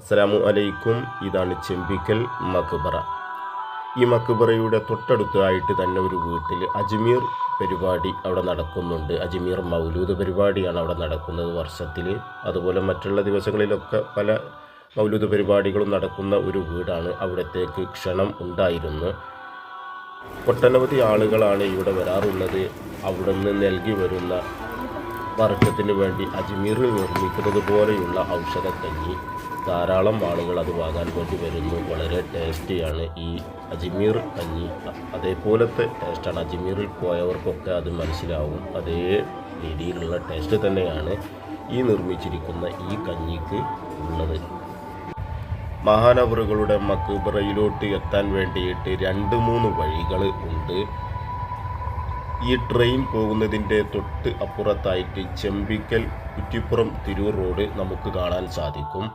അസ്സലാമു അലൈക്കും. ഇതാണ് ചെമ്പിക്കൽ മക്ബറ. ഈ മക്ബറയുടെ തൊട്ടടുത്തായിട്ട് തന്നെ ഒരു വീട്ടിൽ അജ്മീർ പരിപാടി അവിടെ നടക്കുന്നുണ്ട്. അജ്മീർ മൗലൂദ് പരിപാടിയാണ് അവിടെ നടക്കുന്നത് വർഷത്തിൽ. അതുപോലെ മറ്റുള്ള ദിവസങ്ങളിലൊക്കെ പല മൗലൂദ് പരിപാടികളും നടക്കുന്ന ഒരു വീടാണ് അവിടത്തേക്ക് ക്ഷണം ഉണ്ടായിരുന്നു. ഒട്ടനവധി ആളുകളാണ് ഇവിടെ വരാറുള്ളത്. അവിടുന്ന് നൽകി വരുന്ന വർഗത്തിന് വേണ്ടി അജ്മീറിൽ നിർമ്മിക്കുന്നത് പോലെയുള്ള കഞ്ഞി. ധാരാളം ആളുകൾ അത് വാങ്ങാൻ വേണ്ടി വരുന്നു. വളരെ ടേസ്റ്റിയാണ് ഈ അജ്മീർ കഞ്ഞി. അതേപോലത്തെ ടേസ്റ്റാണ് അജ്മീറിൽ പോയവർക്കൊക്കെ അത് മനസ്സിലാവും. അതേ രീതിയിലുള്ള ടേസ്റ്റ് തന്നെയാണ് ഈ നിർമ്മിച്ചിരിക്കുന്ന ഈ കഞ്ഞിക്ക് ഉള്ളത്. മഹാനവറുകളുടെ മക്ബറയിലോട്ട് എത്താൻ വേണ്ടിയിട്ട് രണ്ട് മൂന്ന് വഴികൾ ഉണ്ട്. ഈ ട്രെയിൻ പോകുന്നതിന്റെ തൊട്ട് അപ്പുറത്തായിട്ട് ചെമ്പിക്കൽ കുറ്റിപ്പുറം തിരൂർ റോഡ് നമുക്ക് കാണാൻ സാധിക്കും.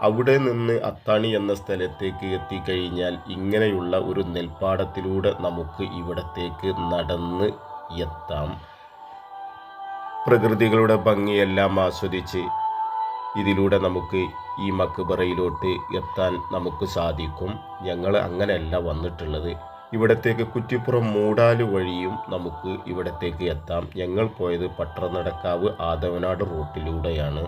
അവിടെ നിന്ന് അത്താണി എന്ന സ്ഥലത്തേക്ക് എത്തിക്കഴിഞ്ഞാൽ ഇങ്ങനെയുള്ള ഒരു നെൽപ്പാടത്തിലൂടെ നമുക്ക് ഇവിടത്തേക്ക് നടന്ന് എത്താം. പ്രകൃതികളുടെ ഭംഗിയെല്ലാം ആസ്വദിച്ച് ഇതിലൂടെ നമുക്ക് ഈ മക്ബറയിലോട്ട് എത്താൻ നമുക്ക് സാധിക്കും. ഞങ്ങൾ അങ്ങനെയല്ല വന്നിട്ടുള്ളത്. ഇവിടത്തേക്ക് കുറ്റിപ്പുറം മൂടാൽ വഴിയും നമുക്ക് ഇവിടത്തേക്ക് എത്താം. ഞങ്ങൾ പോയത് പട്ടണനടക്കാവ് ആദവനാട് റൂട്ടിലൂടെയാണ്.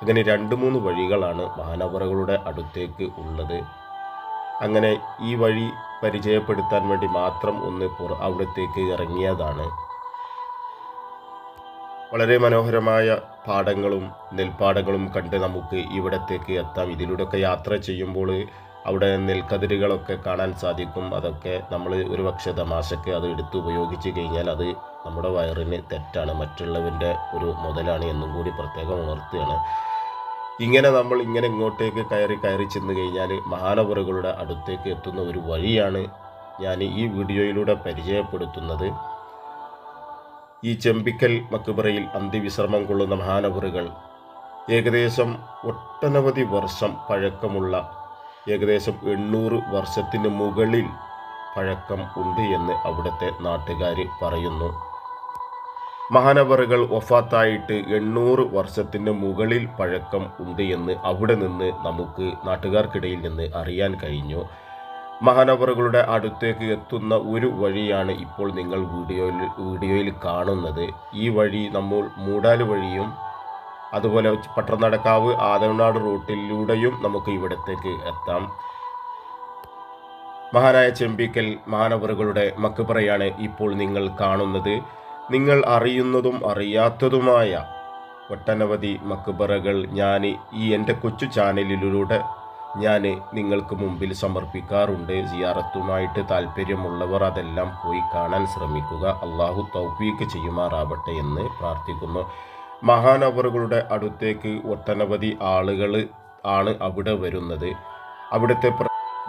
അങ്ങനെ രണ്ട് മൂന്ന് വഴികളാണ് മാനവറകളുടെ അടുത്തേക്ക് ഉള്ളത്. അങ്ങനെ ഈ വഴി പരിചയപ്പെടുത്താൻ വേണ്ടി മാത്രം ഒന്ന് അവിടത്തേക്ക് ഇറങ്ങിയതാണ്. വളരെ മനോഹരമായ പാടങ്ങളും നെൽപ്പാടങ്ങളും കണ്ട് നമുക്ക് ഇവിടത്തേക്ക് എത്താം. ഇതിലൂടെയൊക്കെ യാത്ര ചെയ്യുമ്പോൾ അവിടെ നെൽക്കതിരുകളൊക്കെ കാണാൻ സാധിക്കും. അതൊക്കെ നമ്മൾ ഒരു പക്ഷേ തമാശക്ക് അത് എടുത്ത് ഉപയോഗിച്ച് കഴിഞ്ഞാൽ അത് നമ്മുടെ വയറിന് തെറ്റാണ്. മറ്റുള്ളവന്റെ ഒരു മുതലാണ് എന്നും കൂടി പ്രത്യേകം ഉണർത്തുകയാണ് ഇങ്ങനെ നമ്മൾ ഇങ്ങനെ ഇങ്ങോട്ടേക്ക് കയറി കയറി ചെന്ന് കഴിഞ്ഞാൽ മഹാനപുരകളുടെ അടുത്തേക്ക് എത്തുന്ന ഒരു വഴിയാണ് ഞാൻ ഈ വീഡിയോയിലൂടെ പരിചയപ്പെടുത്തുന്നത്. ഈ ചെമ്പിക്കൽ മക്ബറയിൽ അന്ത്യവിശ്രമം കൊള്ളുന്ന മഹാനവറുകൾ ഏകദേശം ഒട്ടനവധി വർഷം പഴക്കമുള്ള ഏകദേശം എണ്ണൂറ് വർഷത്തിന് മുകളിൽ പഴക്കം ഉണ്ട് എന്ന് അവിടുത്തെ നാട്ടുകാർ പറയുന്നു. മഹാനവറുകൾ വഫാത്തായിട്ട് എണ്ണൂറ് വർഷത്തിന് മുകളിൽ പഴക്കം ഉണ്ട് എന്ന് അവിടെ നിന്ന് നമുക്ക് നാട്ടുകാർക്കിടയിൽ നിന്ന് അറിയാൻ കഴിഞ്ഞു. മഹാനവറുകളുടെ അടുത്തേക്ക് എത്തുന്ന ഒരു വഴിയാണ് ഇപ്പോൾ നിങ്ങൾ വീഡിയോയിൽ വീഡിയോയിൽ കാണുന്നത്. ഈ വഴി നമ്മൾ മൂടാൽ വഴിയും അതുപോലെ പട്ടണനടക്കാവ് ആദവനാട് റൂട്ടിലൂടെയും നമുക്ക് ഇവിടത്തേക്ക് എത്താം. മഹാനായ ചെമ്പിക്കൽ മാനവറുകളുടെ മക്കുപറയാണ് ഇപ്പോൾ നിങ്ങൾ കാണുന്നത്. നിങ്ങൾ അറിയുന്നതും അറിയാത്തതുമായ ഒട്ടനവധി മക്കുപറകൾ ഞാൻ ഈ എന്റെ കൊച്ചു ചാനലിലൂടെ ഞാൻ നിങ്ങൾക്ക് മുമ്പിൽ സമർപ്പിക്കാറുണ്ട്. സിയാറത്തുമായിട്ട് താല്പര്യമുള്ളവർ അതെല്ലാം പോയി കാണാൻ ശ്രമിക്കുക. അള്ളാഹു തൗഫീക്ക് ചെയ്യുമാറാവട്ടെ എന്ന് പ്രാർത്ഥിക്കുന്നു. മഹാനവറുകളുടെ അടുത്തേക്ക് ഒട്ടനവധി ആളുകൾ ആണ് അവിടെ വരുന്നത്. അവിടുത്തെ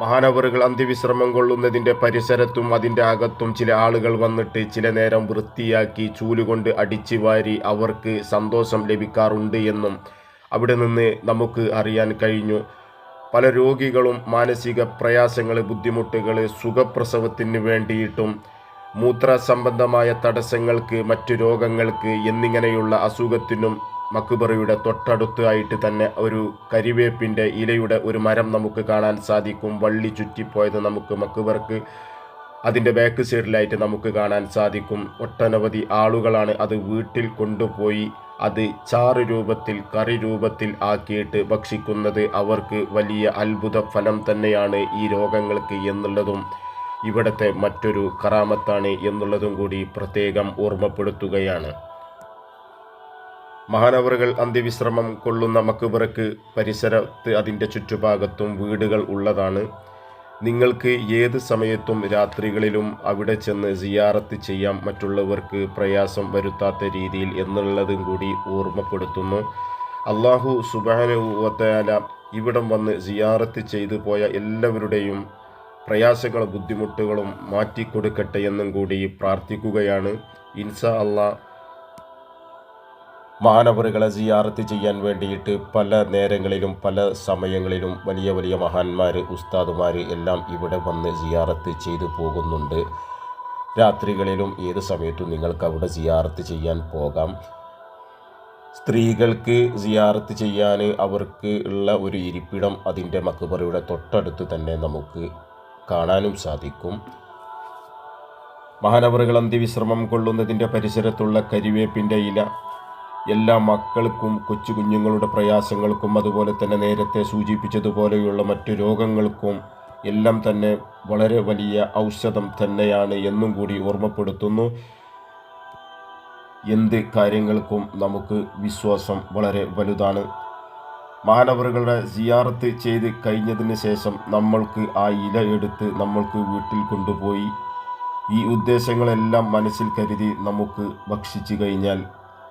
മഹാനവറുകൾ അന്ത്യവിശ്രമം കൊള്ളുന്നതിന്റെ പരിസരത്തും അതിന്റെ അകത്തും ചില ആളുകൾ വന്നിട്ട് ചില നേരം വൃത്തിയാക്കി ചൂലുകൊണ്ട് അടിച്ചു വാരി അവർക്ക് സന്തോഷം ലഭിക്കാറുണ്ട് എന്നും അവിടെ നിന്ന് നമുക്ക് അറിയാൻ കഴിഞ്ഞു. പല രോഗികളും മാനസിക പ്രയാസങ്ങൾ ബുദ്ധിമുട്ടുകൾ സുഖപ്രസവത്തിന് വേണ്ടിയിട്ടും മൂത്ര സംബന്ധമായ തടസ്സങ്ങൾക്ക് മറ്റു രോഗങ്ങൾക്ക് എന്നിങ്ങനെയുള്ള അസുഖത്തിനും മക്കുബറയുടെ തൊട്ടടുത്തായിട്ട് തന്നെ ഒരു കരിവേപ്പിന്റെ ഇലയുടെ ഒരു മരം നമുക്ക് കാണാൻ സാധിക്കും. വള്ളി ചുറ്റിപ്പോയത് നമുക്ക് മക്കുബർക്ക് അതിന്റെ ബാക്ക് സൈഡിലായിട്ട് നമുക്ക് കാണാൻ സാധിക്കും. ഒട്ടനവധി ആളുകളാണ് അത് വീട്ടിൽ കൊണ്ടുപോയി അത് ചാറ് രൂപത്തിൽ കറി രൂപത്തിൽ ആക്കിയിട്ട് ഭക്ഷിക്കുന്നത്. അവർക്ക് വലിയ അത്ഭുത ഫലം തന്നെയാണ് ഈ രോഗങ്ങൾക്ക് എന്നുള്ളതും. ഇവിടുത്തെ മറ്റൊരു കറാമത്താണ് എന്നുള്ളതും കൂടി പ്രത്യേകം ഓർമ്മപ്പെടുത്തുകയാണ്. മഹാനവറുകൾ അന്ത്യവിശ്രമം കൊള്ളുന്ന മക്കുബറക്ക് പരിസരത്ത് അതിന്റെ ചുറ്റുഭാഗത്തും വീടുകൾ ഉള്ളതാണ്. നിങ്ങൾക്ക് ഏത് സമയത്തും രാത്രികളിലും അവിടെ ചെന്ന് സിയാറത്ത് ചെയ്യാം മറ്റുള്ളവർക്ക് പ്രയാസം വരുത്താത്ത രീതിയിൽ എന്നുള്ളതും കൂടി ഓർമ്മപ്പെടുത്തുന്നു. അള്ളാഹു സുബാനുവത്തയാല ഇവിടം വന്ന് സിയാറത്ത് ചെയ്തു പോയ എല്ലാവരുടെയും പ്രയാസങ്ങളും ബുദ്ധിമുട്ടുകളും മാറ്റിക്കൊടുക്കട്ടെ എന്നും കൂടി പ്രാർത്ഥിക്കുകയാണ്. ഇൻസ അള്ളാ മാനവറുകളെ സിയാറത്ത് ചെയ്യാൻ വേണ്ടിയിട്ട് പല നേരങ്ങളിലും പല സമയങ്ങളിലും വലിയ വലിയ മഹാന്മാർ ഉസ്താദുമാർ എല്ലാം ഇവിടെ വന്ന് സിയാറത്ത് ചെയ്തു പോകുന്നുണ്ട്. രാത്രികളിലും ഏത് സമയത്തും നിങ്ങൾക്ക് അവിടെ സിയാറത്ത് ചെയ്യാൻ പോകാം. സ്ത്രീകൾക്ക് സിയാറത്ത് ചെയ്യാൻ അവർക്ക് ഉള്ള ഒരു ഇരിപ്പിടം അതിന്റെ മക്ബറയുടെ തൊട്ടടുത്ത് തന്നെ നമുക്ക് കാണാനും സാധിക്കും. മഹാനവറുകൾ അന്ത്യവിശ്രമം കൊള്ളുന്നതിന്റെ പരിസരത്തുള്ള കരിവേപ്പിന്റെ ഇല എല്ലാ മക്കൾക്കും കൊച്ചു കുഞ്ഞുങ്ങളുടെ പ്രയാസങ്ങൾക്കും അതുപോലെ തന്നെ നേരത്തെ സൂചിപ്പിച്ചതുപോലെയുള്ള മറ്റു രോഗങ്ങൾക്കും എല്ലാം തന്നെ വളരെ വലിയ ഔഷധം തന്നെയാണ് എന്നും കൂടി ഓർമ്മപ്പെടുത്തുന്നു. എന്ത് കാര്യങ്ങൾക്കും നമുക്ക് വിശ്വാസം വളരെ വലുതാണ്. മാനവറുകളുടെ സിയാറത്ത് ചെയ്ത് കഴിഞ്ഞതിന് ശേഷം നമ്മൾക്ക് ആ ഇല എടുത്ത് നമ്മൾക്ക് വീട്ടിൽ കൊണ്ടുപോയി. ഈ ഉദ്ദേശങ്ങളെല്ലാം മനസ്സിൽ കരുതി നമുക്ക് ഭക്ഷിച്ചു കഴിഞ്ഞാൽ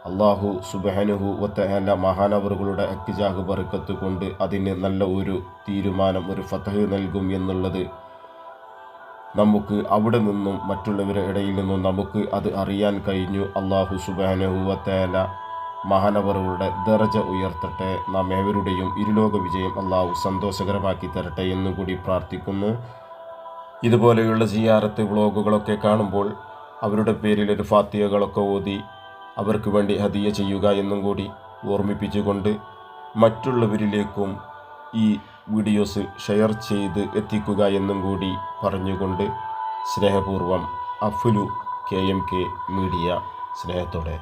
അള്ളാഹു സുബഹനുഹു ഒത്തഹല മഹാനവറുകളുടെ അക്കിജാഹ് ബർക്കത്ത് കൊണ്ട് അതിന് നല്ല ഒരു തീരുമാനം ഒരു ഫതഹ് നൽകും എന്നുള്ളത് നമുക്ക് അവിടെ നിന്നും മറ്റുള്ളവരുടെ ഇടയിൽ നിന്നും നമുക്ക് അത് അറിയാൻ കഴിഞ്ഞു. അള്ളാഹു സുബഹനുഹു വത്തേല മഹാനവറുകളുടെ ദർജ ഉയർത്തട്ടെ. നാം ഏവരുടെയും ഇരുലോക വിജയം അള്ളാഹു സന്തോഷകരമാക്കി തരട്ടെ എന്നും കൂടി പ്രാർത്ഥിക്കുന്നു. ഇതുപോലെയുള്ള സിയാറത്ത് വ്ളോഗുകളൊക്കെ കാണുമ്പോൾ അവരുടെ പേരിൽ ഒരു ഫാത്തിയകളൊക്കെ ഓതി അവർക്ക് വേണ്ടി ഹദിയ ചെയ്യുക എന്നും കൂടി ഓർമ്മിപ്പിച്ചുകൊണ്ട് മറ്റുള്ളവരിലേക്കും ഈ വീഡിയോസ് ഷെയർ ചെയ്ത് എത്തിക്കുക എന്നും കൂടി പറഞ്ഞുകൊണ്ട് സ്നേഹപൂർവം അഫുലു കെ എം കെ മീഡിയ സ്നേഹത്തോടെ